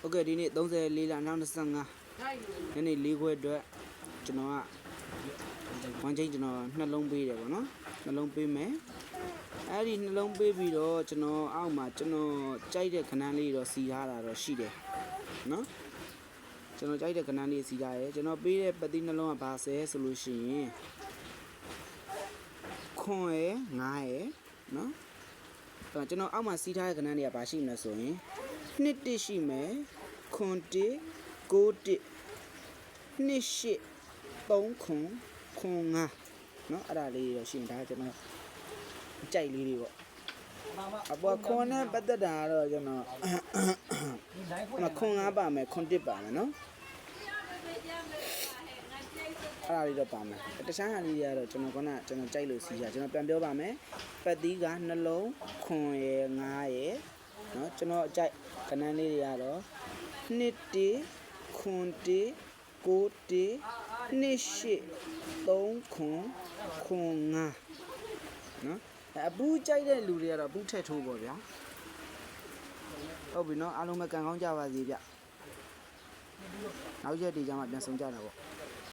ဟုတ်ကဲ့ဒီနေ့34လ2025ညနေ၄ခွဲအတွက်ကျွန်တော်ကဝမ်းချင်းကျွန်တော်နှလုံးပေးတယ်ပေါ့နော်နှလုံးပေးမယ်အဲ့ဒီနှလုံးပေးပြီးတော့ကျွန်တော်အောက်မှာကျွန်တော်ကြိုက်တဲ့ခဏလေးတော့စီထားတာတော့ရှိတယ်နော်ကျွန်တော်ကြိုက်တဲ့ခဏလေးစီထားတယ်ကျွန်တော်ပေးတဲ့ပတိနှလုံးကဘာဆဲဆိုလို့ရှိရင်ခွန်ရယ်ငါးရယ်နော်အဲ့တော့ကျွန်တော်အောက်မှာစီးထားတဲ့ခဏလေးကဘာရှိမလဲဆိုရင် နှစ်တစ်ရှိမယ်ခွန်တစ်ကိုးတစ်နှစ်ရှစ်သုံးခွန်ခွန်ငါးနော်အဲ့ဒါလေးတော့ရှိရင်ဒါကကျွန်တော်ကြိုက်လေးတွေပေါ့အပေါ်ခွန်နဲ့ပတ်သက်တာကတော့ကျွန်တော်မခွန်ငါးပါမယ်ခွန်တစ်ပါမယ်နော်အဲ့ဒါလေးတော့ပါမယ်တခြားဟာလေးတွေကတော့ကျွန်တော်ကကျွန်တော်ကြိုက်လို့စီးရကျွန်တော်ပြန်ပြောပါမယ်ပတ်သီးကနှလုံးခွန်ရယ်ငါးရယ် နော်ကျွန်တော်အကြိုက်ကဏ္ဍလေးတွေကတော့နှစ်တေခွန်တေကိုတေနှစ်ရှိသုံးခွန်ခွန်ငါးနော်အဲ့အပူကြိုက်တဲ့လူတွေကတော့အပူထက်ထိုးပေါ့ဗျာဟုတ်ပြီနော်အားလုံးပဲကံကောင်းကြပါစေဗျနောက်ရက်ဒီကြမှာပြန်ဆောင်ကြတာပေါ့